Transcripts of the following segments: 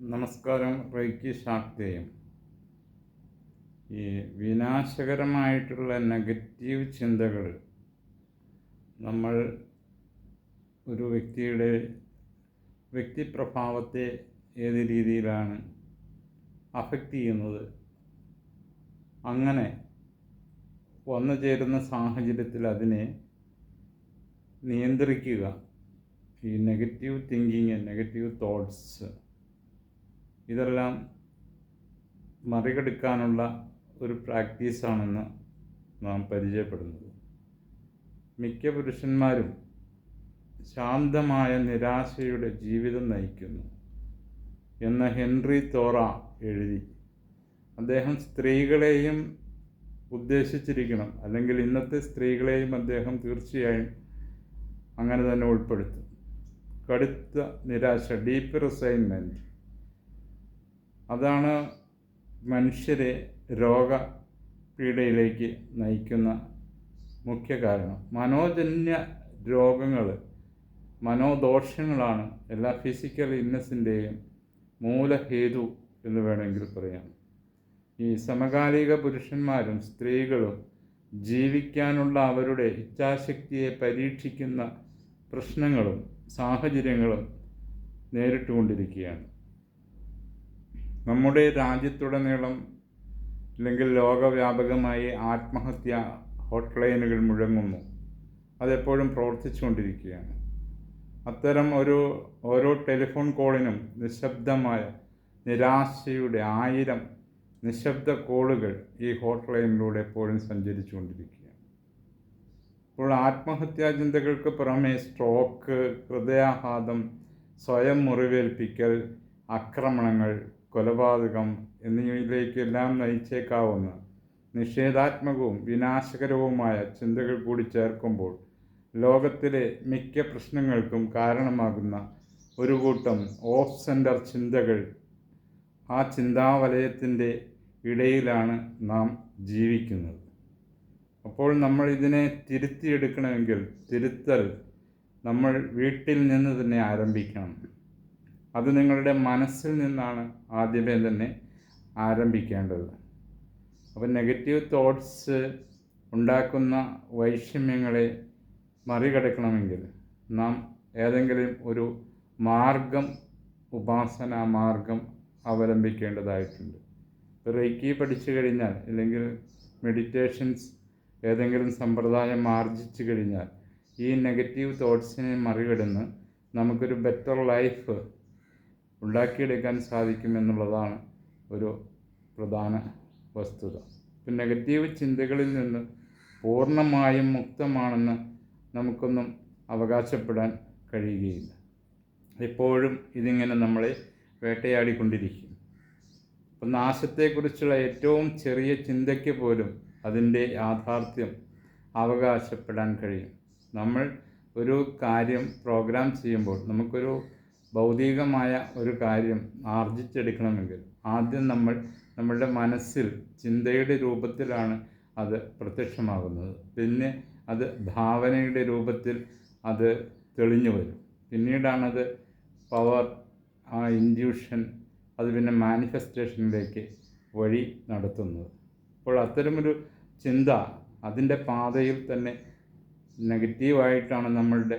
നമസ്കാരം റൈക്കി ശാക്തേയം. ഈ വിനാശകരമായിട്ടുള്ള നെഗറ്റീവ് ചിന്തകൾ നമ്മൾ ഒരു വ്യക്തിയുടെ വ്യക്തിപ്രഭാവത്തെ ഏത് രീതിയിലാണ് അഫക്റ്റ് ചെയ്യുന്നത്? അങ്ങനെ വന്നു ചേരുന്ന സാഹചര്യത്തിൽ അതിനെ നിയന്ത്രിക്കുക. ഈ നെഗറ്റീവ് തിങ്കിങ് നെഗറ്റീവ് തോട്ട്സ് ഇതെല്ലാം മറികടക്കാനുള്ള ഒരു പ്രാക്ടീസാണെന്ന് നാം പരിചയപ്പെടുന്നത്. മിക്ക പുരുഷന്മാരും ശാന്തമായ നിരാശയുടെ ജീവിതം നയിക്കുന്നു എന്ന് ഹെൻറി തോറ എഴുതി. അദ്ദേഹം സ്ത്രീകളെയും ഉദ്ദേശിച്ചിരിക്കണം. അല്ലെങ്കിൽ ഇന്നത്തെ സ്ത്രീകളെയും അദ്ദേഹം തീർച്ചയായും അങ്ങനെ തന്നെ ഉൾപ്പെടുത്തും. കടുത്ത നിരാശ ഡീപ്പ് റിസൈൻമെന്റ് അതാണ് മനുഷ്യരെ രോഗ പീഡയിലേക്ക് നയിക്കുന്ന മുഖ്യ കാരണം. മനോജന്യ രോഗങ്ങൾ മനോദോഷങ്ങളാണ് എല്ലാ ഫിസിക്കൽ ഇന്നസിന്റെയും മൂലഹേതു എന്ന് വേണമെങ്കിൽ പറയാം. ഈ സമകാലിക പുരുഷന്മാരും സ്ത്രീകളും ജീവിക്കാനുള്ള അവരുടെ ഇച്ഛാശക്തിയെ പരീക്ഷിക്കുന്ന പ്രശ്നങ്ങളും സാഹചര്യങ്ങളും നേരിട്ടുകൊണ്ടിരിക്കുകയാണ്. നമ്മുടെ രാജ്യത്തുടനീളം അല്ലെങ്കിൽ ലോകവ്യാപകമായി ആത്മഹത്യ ഹോട്ട്ലൈനുകൾ മുഴങ്ങുന്നു. അതെപ്പോഴും പ്രവർത്തിച്ചുകൊണ്ടിരിക്കുകയാണ്. അത്തരം ഒരു ഓരോ ടെലിഫോൺ കോളിനും നിശബ്ദമായ നിരാശയുടെ ആയിരം നിശബ്ദ കോളുകൾ ഈ ഹോട്ട്ലൈനിലൂടെ എപ്പോഴും സഞ്ചരിച്ചുകൊണ്ടിരിക്കുകയാണ്. ഇപ്പോൾ ആത്മഹത്യാ ചിന്തകൾക്ക് പുറമെ സ്ട്രോക്ക് ഹൃദയാഘാതം സ്വയം മുറിവേൽപ്പിക്കൽ ആക്രമണങ്ങൾ കൊലപാതകം എന്നിവയിലേക്കെല്ലാം നയിച്ചേക്കാവുന്ന നിഷേധാത്മകവും വിനാശകരവുമായ ചിന്തകൾ കൂടി ചേർക്കുമ്പോൾ ലോകത്തിലെ മിക്ക പ്രശ്നങ്ങൾക്കും കാരണമാകുന്ന ഒരു കൂട്ടം ഓഫ് സെന്റർ ചിന്തകൾ ആ ചിന്താവലയത്തിന്റെ ഇടയിലാണ് നാം ജീവിക്കുന്നത്. അപ്പോൾ നമ്മൾ ഇതിനെ തിരുത്തിയെടുക്കണമെങ്കിൽ തിരുത്തൽ നമ്മൾ വീട്ടിൽ നിന്ന് തന്നെ ആരംഭിക്കണം. അത് നിങ്ങളുടെ മനസ്സിൽ നിന്നാണ് ആദ്യമേ തന്നെ ആരംഭിക്കേണ്ടത്. അപ്പോൾ നെഗറ്റീവ് തോട്ട്സ് ഉണ്ടാക്കുന്ന വൈഷമ്യങ്ങളെ മറികടക്കണമെങ്കിൽ നാം ഏതെങ്കിലും ഒരു മാർഗം ഉപാസന മാർഗം അവലംബിക്കേണ്ടതായിട്ടുണ്ട്. റേക്കി പഠിച്ചു കഴിഞ്ഞാൽ അല്ലെങ്കിൽ മെഡിറ്റേഷൻസ് ഏതെങ്കിലും സമ്പ്രദായം ആർജിച്ചു കഴിഞ്ഞാൽ ഈ നെഗറ്റീവ് തോട്ട്സിനെ മറികടന്ന് നമുക്കൊരു ബെറ്റർ ലൈഫ് ഉണ്ടാക്കിയെടുക്കാൻ സാധിക്കുമെന്നുള്ളതാണ് ഒരു പ്രധാന വസ്തുത. ഇപ്പം നെഗറ്റീവ് ചിന്തകളിൽ നിന്ന് പൂർണമായും മുക്തമാണെന്ന് നമുക്കൊന്നും അവകാശപ്പെടാൻ കഴിയുകയില്ല. എപ്പോഴും ഇതിങ്ങനെ നമ്മളെ വേട്ടയാടിക്കൊണ്ടിരിക്കും അപ്പം നാശത്തെക്കുറിച്ചുള്ള ഏറ്റവും ചെറിയ ചിന്തയ്ക്ക് പോലും അതിന്റെ യാഥാർത്ഥ്യം അവകാശപ്പെടാൻ കഴിയും. നമ്മൾ ഒരു കാര്യം പ്രോഗ്രാം ചെയ്യുമ്പോൾ നമുക്കൊരു ഭൗതികമായ ഒരു കാര്യം ആർജിച്ചെടുക്കണമെങ്കിൽ ആദ്യം നമ്മൾ നമ്മളുടെ മനസ്സിൽ ചിന്തയുടെ രൂപത്തിലാണ് അത് പ്രത്യക്ഷമാകുന്നത്. പിന്നെ അത് ഭാവനയുടെ രൂപത്തിൽ അത് തെളിഞ്ഞു വരും. പിന്നീടാണത് പവർ ആ ഇൻഡ്യൂഷൻ അത് പിന്നെ മാനിഫെസ്റ്റേഷനിലേക്ക് വഴി നടത്തുന്നത്. അപ്പോൾ അത്തരമൊരു ചിന്ത അതിന്റെ പാതയിൽ തന്നെ നെഗറ്റീവായിട്ടാണ് നമ്മളുടെ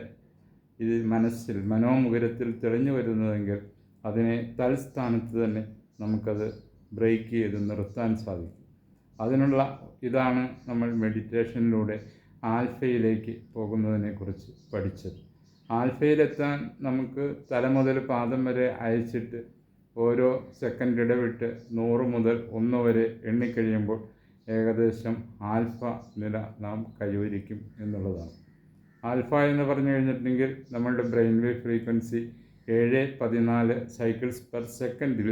ഇത് മനസ്സിൽ മനോമുഖരത്തിൽ തെളിഞ്ഞു വരുന്നതെങ്കിൽ അതിനെ തൽസ്ഥാനത്ത് തന്നെ നമുക്കത് ബ്രേക്ക് ചെയ്ത് നിർത്താൻ സാധിക്കും. അതിനുള്ള ഇതാണ് നമ്മൾ മെഡിറ്റേഷനിലൂടെ ആൽഫയിലേക്ക് പോകുന്നതിനെക്കുറിച്ച് പഠിച്ചത്. ആൽഫയിലെത്താൻ നമുക്ക് തല മുതൽ പാദം വരെ അയച്ചിട്ട് ഓരോ സെക്കൻഡ് ഇടവിട്ട് നൂറ് മുതൽ ഒന്ന് വരെ എണ്ണിക്കഴിയുമ്പോൾ ഏകദേശം ആൽഫ നില നാം കൈവരിക്കും എന്നുള്ളതാണ്. ആൽഫ എന്ന് പറഞ്ഞു കഴിഞ്ഞിട്ടുണ്ടെങ്കിൽ നമ്മളുടെ ബ്രെയിൻ വേവ് ഫ്രീക്വൻസി ഏഴ് പതിനാല് സൈക്കിൾസ് പെർ സെക്കൻഡിൽ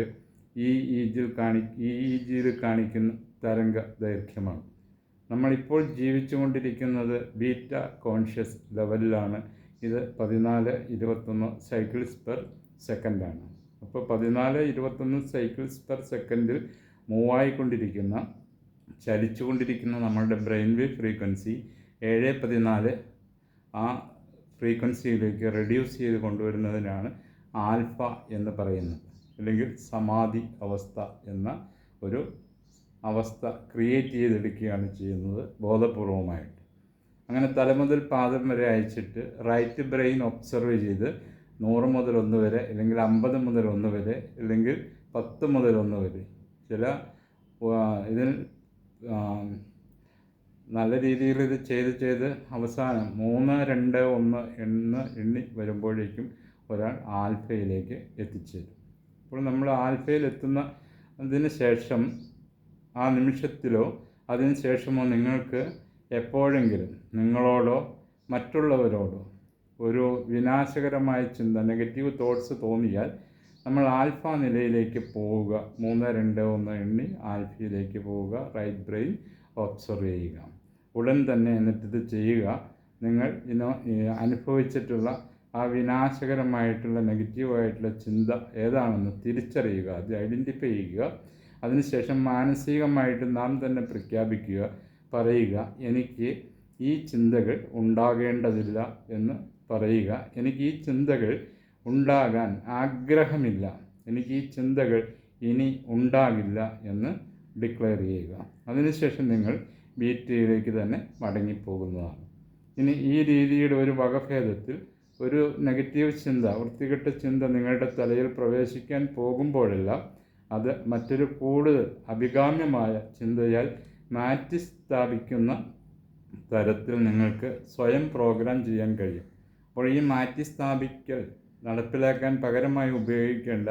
ഇ ഇ ജിൽ കാണി ഈ ജിയിൽ കാണിക്കുന്ന തരംഗ ദൈർഘ്യമാണ്. നമ്മളിപ്പോൾ ജീവിച്ചുകൊണ്ടിരിക്കുന്നത് ബീറ്റ കോൺഷ്യസ് ലെവലിലാണ് ഇത് പതിനാല് ഇരുപത്തൊന്ന് സൈക്കിൾസ് പെർ സെക്കൻഡാണ് അപ്പോൾ പതിനാല് ഇരുപത്തൊന്ന് സൈക്കിൾസ് പെർ സെക്കൻഡിൽ മൂവായിക്കൊണ്ടിരിക്കുന്ന ചലിച്ചുകൊണ്ടിരിക്കുന്ന നമ്മളുടെ ബ്രെയിൻ വേവ് ഫ്രീക്വൻസി ഏഴ് പതിനാല് ആ ഫ്രീക്വൻസിയിലേക്ക് റെഡ്യൂസ് ചെയ്ത് കൊണ്ടുവരുന്നതിനാണ് ആൽഫ എന്ന് പറയുന്നത്. അല്ലെങ്കിൽ സമാധി അവസ്ഥ എന്ന ഒരു അവസ്ഥ ക്രിയേറ്റ് ചെയ്തെടുക്കുകയാണ് ചെയ്യുന്നത് ബോധപൂർവമായിട്ട്. അങ്ങനെ തലമുതൽ പാദം വരെ അയച്ചിട്ട് റൈറ്റ് ബ്രെയിൻ ഒബ്സർവ് ചെയ്ത് നൂറ് മുതൽ ഒന്ന് വരെ അല്ലെങ്കിൽ അമ്പത് മുതൽ ഒന്ന് വരെ അല്ലെങ്കിൽ പത്ത് മുതൽ ഒന്ന് വരെ ചില ഇതിൽ നല്ല രീതിയിൽ ഇത് ചെയ്ത് ചെയ്ത് അവസാനം മൂന്ന് രണ്ട് ഒന്ന് എന്ന് എണ്ണി വരുമ്പോഴേക്കും ഒരാൾ ആൽഫയിലേക്ക് എത്തിച്ചേരും. അപ്പോൾ നമ്മൾ ആൽഫയിൽ എത്തുന്ന അതിന് ശേഷം ആ നിമിഷത്തിലോ അതിന് ശേഷമോ നിങ്ങൾക്ക് എപ്പോഴെങ്കിലും നിങ്ങളോടോ മറ്റുള്ളവരോടോ ഒരു വിനാശകരമായ ചിന്ത നെഗറ്റീവ് തോട്ട്സ് തോന്നിയാൽ നമ്മൾ ആൽഫ നിലയിലേക്ക് പോവുക. മൂന്ന് രണ്ട് ഒന്ന് എണ്ണി ആൽഫയിലേക്ക് പോവുക. റൈറ്റ് ബ്രെയിൻ ഒബ്സർവ് ചെയ്യുക. ഉടൻ തന്നെ എന്നിട്ടിത് ചെയ്യുക. നിങ്ങൾ ഇനോ അനുഭവിച്ചിട്ടുള്ള ആ വിനാശകരമായിട്ടുള്ള നെഗറ്റീവായിട്ടുള്ള ചിന്ത ഏതാണെന്ന് തിരിച്ചറിയുക അത് ഐഡന്റിഫൈ ചെയ്യുക. അതിനുശേഷം മാനസികമായിട്ട് നാം തന്നെ പ്രഖ്യാപിക്കുക പറയുക എനിക്ക് ഈ ചിന്തകൾ ഉണ്ടാകേണ്ടതില്ല എന്ന് പറയുക. എനിക്ക് ഈ ചിന്തകൾ ഉണ്ടാകാൻ ആഗ്രഹമില്ല. എനിക്ക് ഈ ചിന്തകൾ ഇനി ഉണ്ടാകില്ല എന്ന് ഡിക്ലെയർ ചെയ്യുക. അതിനുശേഷം നിങ്ങൾ ബീറ്റയിലേക്ക് തന്നെ മടങ്ങിപ്പോകുന്നതാണ്. ഇനി ഈ രീതിയുടെ ഒരു വകഭേദത്തിൽ ഒരു നെഗറ്റീവ് ചിന്ത വൃത്തികെട്ട ചിന്ത നിങ്ങളുടെ തലയിൽ പ്രവേശിക്കാൻ പോകുമ്പോഴെല്ലാം അത് മറ്റൊരു കൂടുതൽ അഭികാമ്യമായ ചിന്തയാൽ മാറ്റി സ്ഥാപിക്കുന്ന തരത്തിൽ നിങ്ങൾക്ക് സ്വയം പ്രോഗ്രാം ചെയ്യാൻ കഴിയും. അപ്പോൾ ഈ മാറ്റി സ്ഥാപിക്കൽ നടപ്പിലാക്കാൻ പകരമായി ഉപയോഗിക്കേണ്ട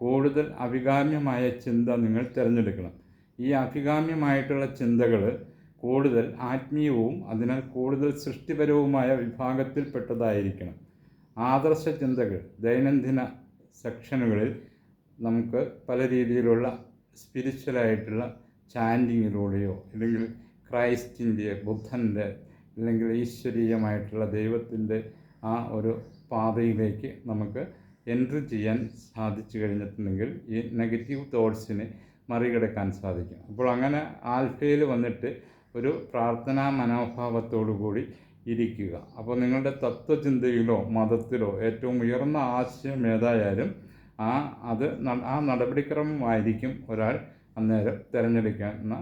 കൂടുതൽ അഭികാമ്യമായ ചിന്ത നിങ്ങൾ തിരഞ്ഞെടുക്കണം. ഈ അഭികാമ്യമായിട്ടുള്ള ചിന്തകൾ കൂടുതൽ ആത്മീയവും അതിനാൽ കൂടുതൽ സൃഷ്ടിപരവുമായ വിഭാഗത്തിൽപ്പെട്ടതായിരിക്കണം. ആദർശ ചിന്തകൾ ദൈനംദിന സെക്ഷനുകളിൽ നമുക്ക് പല രീതിയിലുള്ള സ്പിരിച്വലായിട്ടുള്ള ചാൻഡിങ്ങിലൂടെയോ അല്ലെങ്കിൽ ക്രൈസ്റ്റിന്റെ ബുദ്ധന്റെ അല്ലെങ്കിൽ ഈശ്വരീയമായിട്ടുള്ള ദൈവത്തിന്റെ ആ ഒരു പാതയിലേക്ക് നമുക്ക് എൻട്രി ചെയ്യാൻ സാധിച്ചു കഴിഞ്ഞിട്ടുണ്ടെങ്കിൽ ഈ നെഗറ്റീവ് തോട്ട്സിനെ മറികടക്കാൻ സാധിക്കും. അപ്പോൾ അങ്ങനെ ആൽഫയിൽ വന്നിട്ട് ഒരു പ്രാർത്ഥനാ മനോഭാവത്തോടു കൂടി ഇരിക്കുക. അപ്പോൾ നിങ്ങളുടെ തത്വചിന്തയിലോ മതത്തിലോ ഏറ്റവും ഉയർന്ന ആശയം ഏതായാലും ആ അത് ആ നടപടിക്രമമായിരിക്കും ഒരാൾ അന്നേരം തിരഞ്ഞെടുക്കുന്ന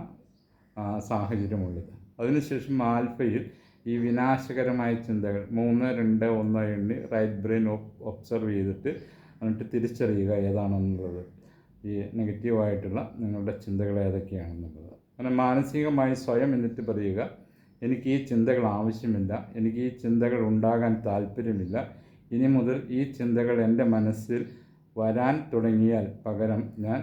സാഹചര്യമുള്ളത്. അതിനുശേഷം ആൽഫയിൽ ഈ വിനാശകരമായ ചിന്തകൾ മൂന്ന് രണ്ട് ഒന്ന് എണ്ണി റൈറ്റ് ബ്രെയിൻ ഒബ്സർവ് ചെയ്തിട്ട് എന്നിട്ട് തിരിച്ചറിയുക ഏതാണെന്നുള്ളത്. ഈ നെഗറ്റീവായിട്ടുള്ള നിങ്ങളുടെ ചിന്തകൾ ഏതൊക്കെയാണെന്നുള്ളത്. അങ്ങനെ മാനസികമായി സ്വയം എന്നിട്ട് പറയുക എനിക്ക് ഈ ചിന്തകൾ ആവശ്യമില്ല എനിക്ക് ഈ ചിന്തകൾ ഉണ്ടാകാൻ താല്പര്യമില്ല ഇനി മുതൽ ഈ ചിന്തകൾ എന്റെ മനസ്സിൽ വരാൻ തുടങ്ങിയാൽ പകരം ഞാൻ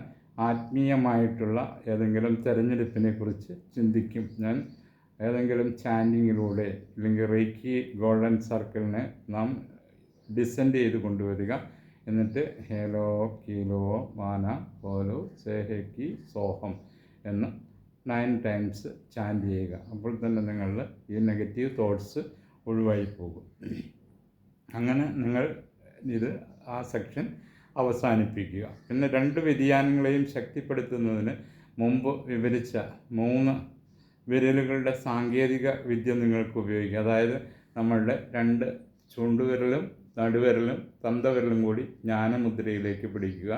ആത്മീയമായിട്ടുള്ള ഏതെങ്കിലും തിരഞ്ഞെടുപ്പിനെ കുറിച്ച് ചിന്തിക്കും. ഞാൻ ഏതെങ്കിലും ചാൻഡിങ്ങിലൂടെ അല്ലെങ്കിൽ റേക്കി ഗോൾഡൻ സർക്കിളിനെ നാം ഡിസെൻഡ് ചെയ്ത് കൊണ്ടുവരിക. എന്നിട്ട് ഹേലോ കീലോ മാന പോലോ സേഹേക്കി സോഹം എന്ന് നയൻ ടൈംസ് ചാന്റ് ചെയ്യുക. അപ്പോൾ തന്നെ നിങ്ങളുടെ ഈ നെഗറ്റീവ് തോട്ട്സ് ഒഴിവായി പോകും. അങ്ങനെ നിങ്ങൾ ഇത് ആ സെക്ഷൻ അവസാനിപ്പിക്കുക. പിന്നെ രണ്ട് വ്യതിയാനങ്ങളെയും ശക്തിപ്പെടുത്തുന്നതിന് മുമ്പ് വിവരിച്ച മൂന്ന് വിരലുകളുടെ സാങ്കേതിക വിദ്യ നിങ്ങൾക്ക് ഉപയോഗിക്കുക അതായത് നമ്മളുടെ രണ്ട് ചൂണ്ടുവിരലും നടുവിരലും തന്തവിരലും കൂടി ജ്ഞാനമുദ്രയിലേക്ക് പിടിക്കുക.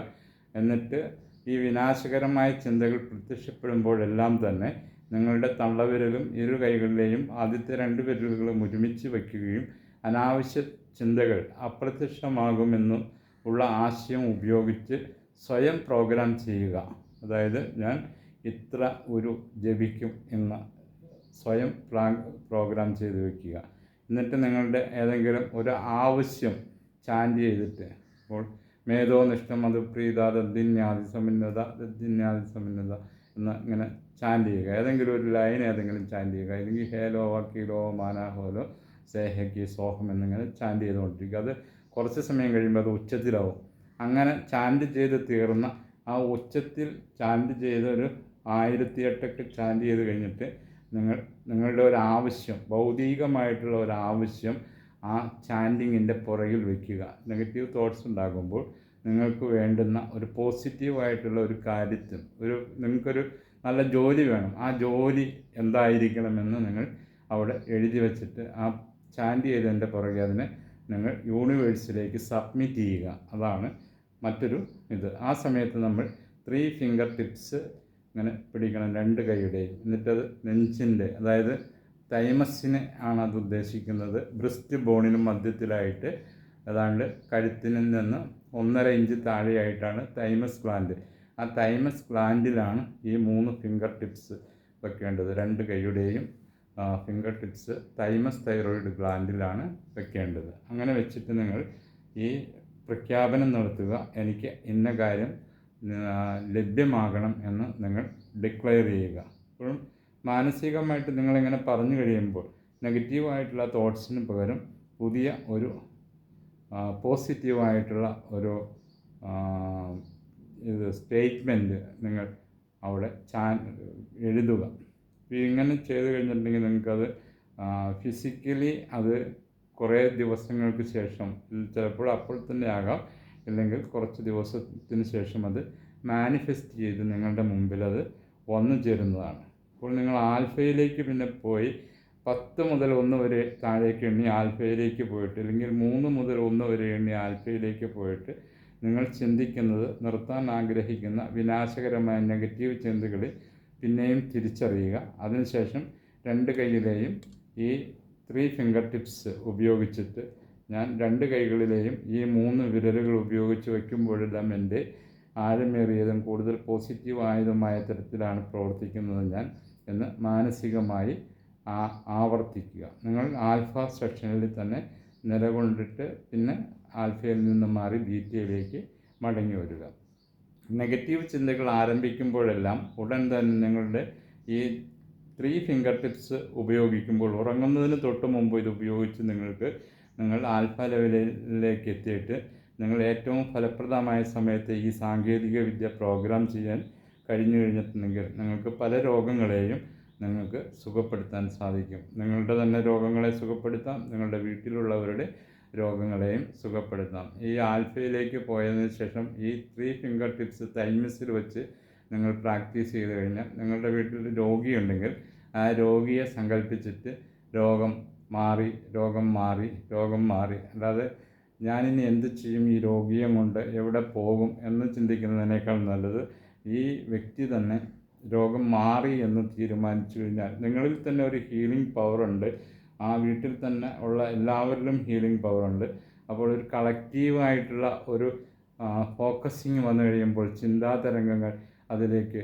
എന്നിട്ട് ഈ വിനാശകരമായ ചിന്തകൾ പ്രത്യക്ഷപ്പെടുമ്പോഴെല്ലാം തന്നെ നിങ്ങളുടെ തള്ളവിരലും ഇരു കൈകളിലെയും ആദ്യത്തെ രണ്ട് വിരലുകളും ഒരുമിച്ച് വയ്ക്കുകയും അനാവശ്യ ചിന്തകൾ അപ്രത്യക്ഷമാകുമെന്നും ഉള്ള ആശയം ഉപയോഗിച്ച് സ്വയം പ്രോഗ്രാം ചെയ്യുക. അതായത് ഞാൻ ഇത്ര ഒരു ജപിക്കും എന്ന് സ്വയം പ്ലാ പ്രോഗ്രാം ചെയ്ത് വയ്ക്കുക. എന്നിട്ട് നിങ്ങളുടെ ഏതെങ്കിലും ഒരു ആവശ്യം ചാൻഡ് ചെയ്തിട്ട് അപ്പോൾ മേധോ നിഷ്ഠം അത് പ്രീത ദിന്യാദി സമുന്നത ദിന്യാദി സമുന്നത എന്ന് ഇങ്ങനെ ചാൻഡ് ചെയ്യുക. ഏതെങ്കിലും ഒരു ലൈൻ ഏതെങ്കിലും ചാൻഡ് ചെയ്യുക. അല്ലെങ്കിൽ ഹേലോ വക്കീലോ മാനാഹോലോ സേഹയ്ക്ക് സോഹം എന്നിങ്ങനെ ചാൻഡ് ചെയ്തുകൊണ്ടിരിക്കുക. അത് കുറച്ച് സമയം കഴിയുമ്പോൾ അത് ഉച്ചത്തിലാവും. അങ്ങനെ ചാൻഡ് ചെയ്ത് തീർന്ന ആ ഉച്ചത്തിൽ ചാൻഡ് ചെയ്ത ഒരു ആയിരത്തി എട്ടൊക്കെ ചാൻഡ് ചെയ്ത് കഴിഞ്ഞിട്ട് നിങ്ങൾ നിങ്ങളുടെ ഒരു ആവശ്യം ഭൗതികമായിട്ടുള്ള ഒരു ആവശ്യം ആ ചാൻഡിങ്ങിന്റെ പുറകിൽ വയ്ക്കുക. നെഗറ്റീവ് തോട്ട്സ് ഉണ്ടാകുമ്പോൾ നിങ്ങൾക്ക് വേണ്ടുന്ന ഒരു പോസിറ്റീവായിട്ടുള്ള ഒരു കാര്യത്തിൽ ഒരു നിങ്ങൾക്കൊരു നല്ല ജോലി വേണം. ആ ജോലി എന്തായിരിക്കണമെന്ന് നിങ്ങൾ അവിടെ എഴുതി വെച്ചിട്ട് ആ ചാൻഡ് ചെയ്തതിന്റെ പുറകെ അതിനെ നിങ്ങൾ യൂണിവേഴ്സിലേക്ക് സബ്മിറ്റ് ചെയ്യുക. അതാണ് മറ്റൊരു ഇത്. ആ സമയത്ത് നമ്മൾ ത്രീ ഫിംഗർ ടിപ്സ് ഇങ്ങനെ പിടിക്കണം. രണ്ട് കൈയുടെയും. എന്നിട്ടത് നെഞ്ചിന്റെ അതായത് തൈമസിനെ ആണ് അത് ഉദ്ദേശിക്കുന്നത്. ബ്രിസ്റ്റ് ബോണിന് മധ്യത്തിലായിട്ട് അതാണ്ട് കഴുത്തിൽ നിന്ന് ഒന്നര ഇഞ്ച് താഴെയായിട്ടാണ് തൈമസ് പ്ലാന്റ് ആ തൈമസ് പ്ലാന്റിലാണ് ഈ മൂന്ന് ഫിംഗർ ടിപ്സ് വെക്കേണ്ടത്. രണ്ട് കൈയുടെയും ഫിംഗർ ടിപ്സ് തൈമസ് തൈറോയിഡ് ഗ്ലാൻഡിലാണ് വെക്കേണ്ടത്. അങ്ങനെ വെച്ചിട്ട് നിങ്ങൾ ഈ പ്രഖ്യാപനം നടത്തുക. എനിക്ക് ഇന്ന കാര്യം ലഭ്യമാകണം എന്ന് നിങ്ങൾ ഡിക്ലെയർ ചെയ്യുക. അപ്പോഴും മാനസികമായിട്ട് നിങ്ങളിങ്ങനെ പറഞ്ഞു കഴിയുമ്പോൾ നെഗറ്റീവായിട്ടുള്ള തോട്ട്സിന് പകരം പുതിയ ഒരു പോസിറ്റീവായിട്ടുള്ള ഒരു ഇത് സ്റ്റേറ്റ്മെന്റ് നിങ്ങൾ അവിടെ ചാൻ എഴുതുക. ഇങ്ങനെ ചെയ്ത് കഴിഞ്ഞിട്ടുണ്ടെങ്കിൽ നിങ്ങൾക്കത് ഫിസിക്കലി അത് കുറേ ദിവസങ്ങൾക്ക് ശേഷം ചിലപ്പോൾ അപ്പോൾ തന്നെ ആകാം ഇല്ലെങ്കിൽ കുറച്ച് ദിവസത്തിന് ശേഷം അത് മാനിഫെസ്റ്റ് ചെയ്ത് നിങ്ങളുടെ മുമ്പിൽ അത് വന്നു ചേരുന്നതാണ്. അപ്പോൾ നിങ്ങൾ ആൽഫയിലേക്ക് പിന്നെ പോയി പത്ത് മുതൽ ഒന്ന് വരെ താഴേക്ക് എണ്ണി ആൽഫയിലേക്ക് പോയിട്ട് അല്ലെങ്കിൽ മൂന്ന് മുതൽ ഒന്ന് വരെ എണ്ണി ആൽഫയിലേക്ക് പോയിട്ട് നിങ്ങൾ ചിന്തിക്കുന്നത് നിർത്താൻ ആഗ്രഹിക്കുന്ന വിനാശകരമായ നെഗറ്റീവ് ചിന്തകളെ പിന്നെയും തിരിച്ചറിയുക. അതിനുശേഷം രണ്ട് കൈയിലെയും ഈ ത്രീ ഫിംഗർ ടിപ്സ് ഉപയോഗിച്ചിട്ട് ഞാൻ രണ്ട് കൈകളിലെയും ഈ മൂന്ന് വിരലുകൾ ഉപയോഗിച്ച് വയ്ക്കുമ്പോഴെല്ലാം എന്റെ ആഴമേറിയതും കൂടുതൽ പോസിറ്റീവായതുമായ തരത്തിലാണ് പ്രവർത്തിക്കുന്നത് ഞാൻ. എന്ന് മാനസികമായി ആവർത്തിക്കുക. നിങ്ങൾ ആൽഫ സെക്ഷനിൽ തന്നെ നിലകൊണ്ടിട്ട് പിന്നെ ആൽഫയിൽ നിന്ന് മാറി ബീറ്റയിലേക്ക് മടങ്ങി വരിക. നെഗറ്റീവ് ചിന്തകൾ ആരംഭിക്കുമ്പോഴെല്ലാം ഉടൻ തന്നെ നിങ്ങളുടെ ഈ ത്രീ ഫിംഗർ ടിപ്സ് ഉപയോഗിക്കുമ്പോൾ ഉറങ്ങുന്നതിന് തൊട്ട് മുമ്പ് ഇത് ഉപയോഗിച്ച് നിങ്ങൾക്ക് നിങ്ങൾ ആൽഫ ലെവലിലേക്ക് എത്തിയിട്ട് നിങ്ങൾ ഏറ്റവും ഫലപ്രദമായ സമയത്ത് ഈ സാങ്കേതിക വിദ്യ പ്രോഗ്രാം ചെയ്യാൻ കഴിഞ്ഞു കഴിഞ്ഞിട്ടുണ്ടെങ്കിൽ നിങ്ങൾക്ക് പല രോഗങ്ങളെയും നിങ്ങൾക്ക് സുഖപ്പെടുത്താൻ സാധിക്കും. നിങ്ങളുടെ തന്നെ രോഗങ്ങളെ സുഖപ്പെടുത്താം. നിങ്ങളുടെ വീട്ടിലുള്ളവരുടെ രോഗങ്ങളെയും സുഖപ്പെടുത്താം. ഈ ആൽഫയിലേക്ക് പോയതിന് ശേഷം ഈ ത്രീ ഫിംഗർ ടിപ്സ് തൈമിസിൽ വെച്ച് നിങ്ങൾ പ്രാക്ടീസ് ചെയ്ത് കഴിഞ്ഞാൽ നിങ്ങളുടെ വീട്ടിൽ രോഗിയുണ്ടെങ്കിൽ ആ രോഗിയെ സങ്കല്പിച്ചിട്ട് രോഗം മാറി രോഗം മാറി രോഗം മാറി. അല്ലാതെ ഞാനിനി എന്ത് ചെയ്യും? ഈ രോഗിയെ കൊണ്ട് എവിടെ പോകും എന്ന് ചിന്തിക്കുന്നതിനേക്കാൾ നല്ലത് ഈ വ്യക്തി തന്നെ രോഗം മാറി എന്ന് തീരുമാനിച്ചു കഴിഞ്ഞാൽ നിങ്ങളിൽ തന്നെ ഒരു ഹീലിംഗ് പവർ ഉണ്ട്. ആ വീട്ടിൽ തന്നെ ഉള്ള എല്ലാവരിലും ഹീലിംഗ് പവർ ഉണ്ട്. അപ്പോൾ ഒരു കളക്റ്റീവായിട്ടുള്ള ഒരു ഫോക്കസിങ് വന്നു കഴിയുമ്പോൾ ചിന്താതരംഗങ്ങൾ അതിലേക്ക്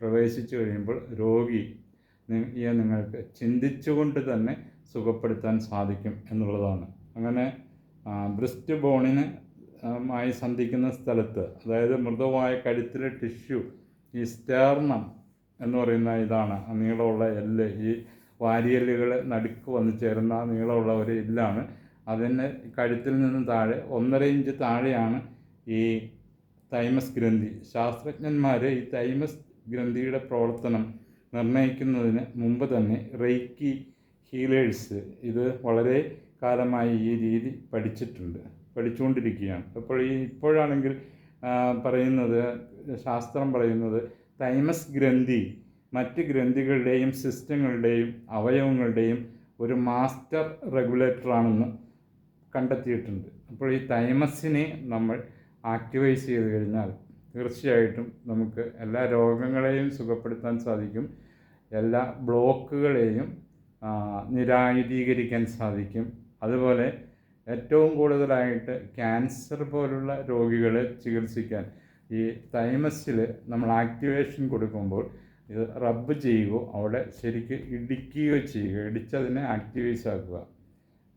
പ്രവേശിച്ചു കഴിയുമ്പോൾ രോഗി നിങ്ങൾക്ക് ചിന്തിച്ചുകൊണ്ട് തന്നെ സുഖപ്പെടുത്താൻ സാധിക്കും എന്നുള്ളതാണ്. അങ്ങനെ ബ്രിസ്റ്റ് ബോണിന് മായി സന്ധിക്കുന്ന സ്ഥലത്ത് അതായത് മൃദുവായ കഴുത്തിലെ ടിഷ്യൂ ഈ സ്റ്റേർണം എന്ന് പറയുന്ന ഇതാണ്. നീളമുള്ള എല്ല് ഈ വാരിയല്ലുകൾ നടുക്ക് വന്ന് ചേരുന്ന നീളമുള്ള ഒരു എല്ലാണ്. അതിന് കഴുത്തിൽ നിന്ന് താഴെ ഒന്നര ഇഞ്ച് താഴെയാണ് ഈ തൈമസ് ഗ്രന്ഥി. ശാസ്ത്രജ്ഞന്മാർ ഈ തൈമസ് ഗ്രന്ഥിയുടെ പ്രവർത്തനം നിർണയിക്കുന്നതിന് മുമ്പ് തന്നെ റെയ്ക്കി ഹീലേഴ്സ് ഇത് വളരെ കാലമായി ഈ രീതി പഠിച്ചിട്ടുണ്ട് പഠിച്ചുകൊണ്ടിരിക്കുകയാണ്. അപ്പോൾ ഈ ഇപ്പോഴാണെങ്കിൽ പറയുന്നത് ശാസ്ത്രം പറയുന്നത് തൈമസ് ഗ്രന്ഥി മറ്റ് ഗ്രന്ഥികളുടെയും സിസ്റ്റങ്ങളുടെയും അവയവങ്ങളുടെയും ഒരു മാസ്റ്റർ റെഗുലേറ്ററാണെന്ന് കണ്ടെത്തിയിട്ടുണ്ട്. അപ്പോൾ ഈ തൈമസിനെ നമ്മൾ ആക്ടിവൈസ് ചെയ്ത് കഴിഞ്ഞാൽ തീർച്ചയായിട്ടും നമുക്ക് എല്ലാ രോഗങ്ങളെയും സുഖപ്പെടുത്താൻ സാധിക്കും. എല്ലാ ബ്ലോക്കുകളെയും നിരായുധീകരിക്കാൻ സാധിക്കും. അതുപോലെ ഏറ്റവും കൂടുതലായിട്ട് ക്യാൻസർ പോലുള്ള രോഗികളെ ചികിത്സിക്കാൻ ഈ തൈമസിൽ നമ്മൾ ആക്ടിവേഷൻ കൊടുക്കുമ്പോൾ ഇത് റബ്ബ് ചെയ്യുകയോ അവിടെ ശരിക്ക് ഇടിക്കുകയോ ചെയ്യുക ഇടിച്ചതിനെ ആക്ടിവൈസ് ആക്കുക.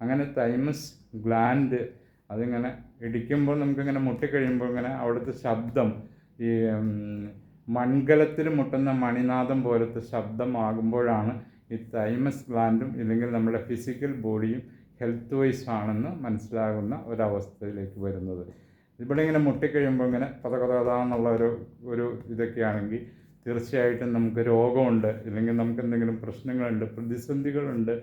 അങ്ങനെ തൈമസ് ഗ്ലാൻഡ് അതിങ്ങനെ ഇടിക്കുമ്പോൾ നമുക്കിങ്ങനെ മുട്ടിക്കഴിയുമ്പോൾ ഇങ്ങനെ അവിടുത്തെ ശബ്ദം ഈ മൺകലത്തിൽ മുട്ടുന്ന മണിനാഥം പോലത്തെ ശബ്ദമാകുമ്പോഴാണ് ഈ തൈമസ് ഗ്ലാൻഡും ഇല്ലെങ്കിൽ നമ്മുടെ ഫിസിക്കൽ ബോഡിയും ഹെൽത്ത് വൈസ് ആണെന്ന് മനസ്സിലാകുന്ന ഒരവസ്ഥയിലേക്ക് വരുന്നത്. ഇവിടെ ഇങ്ങനെ മുട്ടിക്കഴിയുമ്പോൾ ഇങ്ങനെ എന്നുള്ള ഒരു ഒരു ഇതൊക്കെയാണെങ്കിൽ തീർച്ചയായിട്ടും നമുക്ക് രോഗമുണ്ട് ഇല്ലെങ്കിൽ നമുക്ക് എന്തെങ്കിലും പ്രശ്നങ്ങളുണ്ട് പ്രതിസന്ധികളുണ്ട്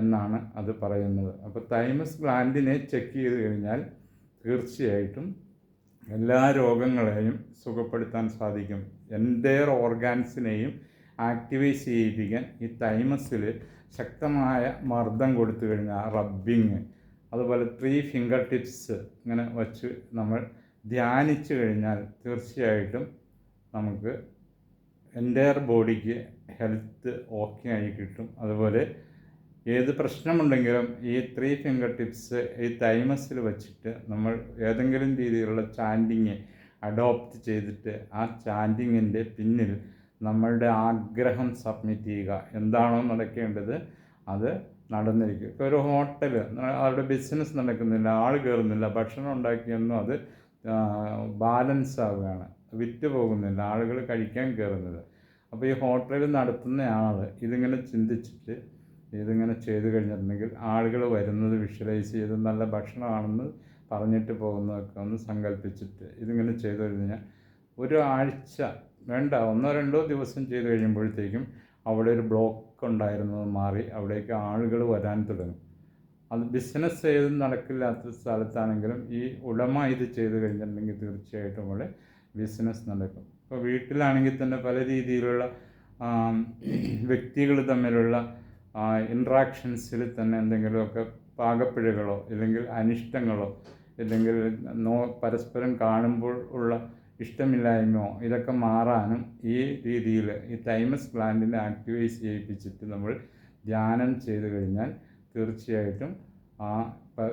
എന്നാണ് അത് പറയുന്നത്. അപ്പോൾ തൈമസ് ഗ്ലാൻഡിനെ ചെക്ക് ചെയ്ത് കഴിഞ്ഞാൽ തീർച്ചയായിട്ടും എല്ലാ രോഗങ്ങളെയും സുഖപ്പെടുത്താൻ സാധിക്കും. എന്റെയർ ഓർഗാൻസിനെയും ആക്ടിവേറ്റ് ചെയ്യിപ്പിക്കാൻ ഈ തൈമസിൽ ശക്തമായ മർദ്ദം കൊടുത്തു കഴിഞ്ഞാൽ റബ്ബിങ് അതുപോലെ ത്രീ ഫിംഗർ ടിപ്സ് ഇങ്ങനെ വച്ച് നമ്മൾ ധ്യാനിച്ചു കഴിഞ്ഞാൽ തീർച്ചയായിട്ടും നമുക്ക് എന്റയർ ബോഡിക്ക് ഹെൽത്ത് ഓക്കെ ആയി കിട്ടും. അതുപോലെ ഏത് പ്രശ്നമുണ്ടെങ്കിലും ഈ ത്രീ ഫിംഗർ ടിപ്സ് ഈ തൈമസിൽ വച്ചിട്ട് നമ്മൾ ഏതെങ്കിലും രീതിയിലുള്ള ചാൻഡിങ് അഡോപ്റ്റ് ചെയ്തിട്ട് ആ ചാൻഡിങ്ങിന്റെ പിന്നിൽ നമ്മളുടെ ആഗ്രഹം സബ്മിറ്റ് ചെയ്യുക. എന്താണോ നടക്കേണ്ടത് അത് നടന്നിരിക്കും. ഇപ്പോൾ ഒരു ഹോട്ടൽ അവരുടെ ബിസിനസ് നടക്കുന്നില്ല ആൾ കയറുന്നില്ല ഭക്ഷണം ഉണ്ടാക്കിയൊന്നും അത് ബാലൻസ് ആവുകയാണ്. വിറ്റ് പോകുന്നില്ല ആളുകൾ കഴിക്കാൻ കയറുന്നില്ല അപ്പോൾ ഈ ഹോട്ടൽ നടത്തുന്ന ആൾ ഇതിങ്ങനെ ചിന്തിച്ചിട്ട് ഇതിങ്ങനെ ചെയ്തു കഴിഞ്ഞിട്ടുണ്ടെങ്കിൽ ആളുകൾ വരുന്നത് വിഷ്വലൈസ് ചെയ്ത് നല്ല ഭക്ഷണമാണെന്ന് പറഞ്ഞിട്ട് പോകുന്നതൊക്കെ ഒന്ന് സങ്കല്പിച്ചിട്ട് ഇതിങ്ങനെ ചെയ്തു കഴിഞ്ഞാൽ ഒരു ആഴ്ച വേണ്ട ഒന്നോ രണ്ടോ ദിവസം ചെയ്ത് കഴിയുമ്പോഴത്തേക്കും അവിടെ ഒരു ബ്ലോക്ക് ഉണ്ടായിരുന്നത് മാറി അവിടേക്ക് ആളുകൾ വരാൻ തുടങ്ങും. അത് ബിസിനസ് ചെയ്ത് നടക്കില്ലാത്ത സ്ഥലത്താണെങ്കിലും ഈ ഉടമ ഇത് ചെയ്ത് കഴിഞ്ഞിട്ടുണ്ടെങ്കിൽ തീർച്ചയായിട്ടും അവിടെ ബിസിനസ് നടക്കും. ഇപ്പോൾ വീട്ടിലാണെങ്കിൽ തന്നെ പല രീതിയിലുള്ള വ്യക്തികൾ തമ്മിലുള്ള ഇൻട്രാക്ഷൻസിൽ തന്നെ എന്തെങ്കിലുമൊക്കെ പാകപ്പിഴകളോ ഇല്ലെങ്കിൽ അനിഷ്ടങ്ങളോ ഇല്ലെങ്കിൽ നോ പരസ്പരം കാണുമ്പോൾ ഉള്ള ഇഷ്ടമില്ലായ്മയോ ഇതൊക്കെ മാറാനും ഈ രീതിയിൽ ഈ തൈമസ് പ്ലാന്റിനെ ആക്ടിവൈസ് ചെയ്യിപ്പിച്ചിട്ട് നമ്മൾ ധ്യാനം ചെയ്തു കഴിഞ്ഞാൽ തീർച്ചയായിട്ടും ആ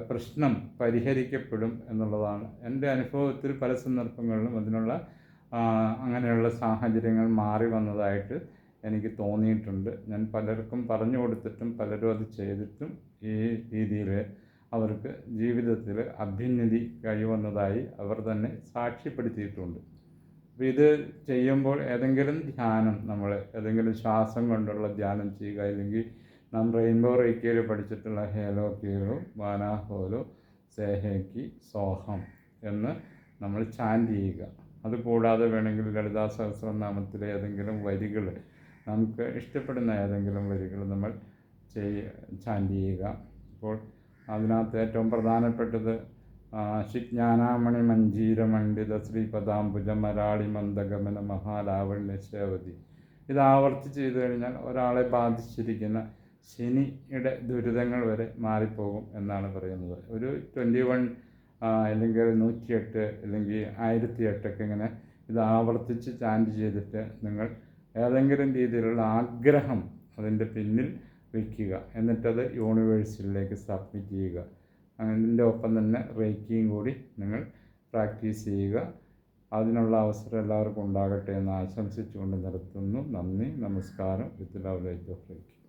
പ്രശ്നം പരിഹരിക്കപ്പെടും എന്നുള്ളതാണ്. എന്റെ അനുഭവത്തിൽ പല സന്ദർഭങ്ങളിലും അതിനുള്ള അങ്ങനെയുള്ള സാഹചര്യങ്ങൾ മാറി വന്നതായിട്ട് എനിക്ക് തോന്നിയിട്ടുണ്ട്. ഞാൻ പലർക്കും പറഞ്ഞു കൊടുത്തിട്ടും പലരും അത് ചെയ്തിട്ടും ഈ രീതിയിൽ അവർക്ക് ജീവിതത്തിൽ അഭ്യുന്നതി കഴിവന്നതായി അവർ തന്നെ സാക്ഷ്യപ്പെടുത്തിയിട്ടുണ്ട്. അപ്പോൾ ഇത് ചെയ്യുമ്പോൾ ഏതെങ്കിലും ധ്യാനം നമ്മൾ ഏതെങ്കിലും ശ്വാസം കൊണ്ടുള്ള ധ്യാനം ചെയ്യുക അല്ലെങ്കിൽ നാം റെയിൻബോ റേക്കിയിൽ പഠിച്ചിട്ടുള്ള ഹേലോ കീലോ വാനാഹോലു സേഹേക്കി സോഹം എന്ന് നമ്മൾ ചാന്റ് ചെയ്യുക. അതുകൂടാതെ വേണമെങ്കിൽ ലളിതാ സഹസ്രനാമത്തിലെ ഏതെങ്കിലും വരികൾ നമുക്ക് ഇഷ്ടപ്പെടുന്ന ഏതെങ്കിലും വരികൾ നമ്മൾ ചെയ്യ ചാന്റ് ചെയ്യുക. അപ്പോൾ അതിനകത്ത് ഏറ്റവും പ്രധാനപ്പെട്ടത് ശിജ്ഞാനാമണി മഞ്ജീരമണ്ഡിത ശ്രീപദാംബുജ മരാളി മന്ദഗമന മഹാലാവണ്യ ശേവതി ഇത് ആവർത്തിച്ച് ചെയ്തു കഴിഞ്ഞാൽ ഒരാളെ ബാധിച്ചിരിക്കുന്ന ശനിയുടെ ദുരിതങ്ങൾ വരെ മാറിപ്പോകും എന്നാണ് പറയുന്നത്. ഒരു ട്വന്റി വൺ അല്ലെങ്കിൽ നൂറ്റിയെട്ട് അല്ലെങ്കിൽ ആയിരത്തി എട്ടൊക്കെ ഇങ്ങനെ ഇത് ആവർത്തിച്ച് ചാന്റ് ചെയ്തിട്ട് നിങ്ങൾ ഏതെങ്കിലും രീതിയിലുള്ള ആഗ്രഹം അതിന്റെ പിന്നിൽ വയ്ക്കുക. എന്നിട്ടത് യൂണിവേഴ്സിറ്റിയിലേക്ക് സബ്മിറ്റ് ചെയ്യുക. അതിന്റെ ഒപ്പം തന്നെ റേക്കിയും കൂടി നിങ്ങൾ പ്രാക്ടീസ് ചെയ്യുക. അതിനുള്ള അവസരം എല്ലാവർക്കും ഉണ്ടാകട്ടെ എന്ന് ആശംസിച്ചുകൊണ്ട് നിർത്തുന്നു. നന്ദി നമസ്കാരം. With love light of reiki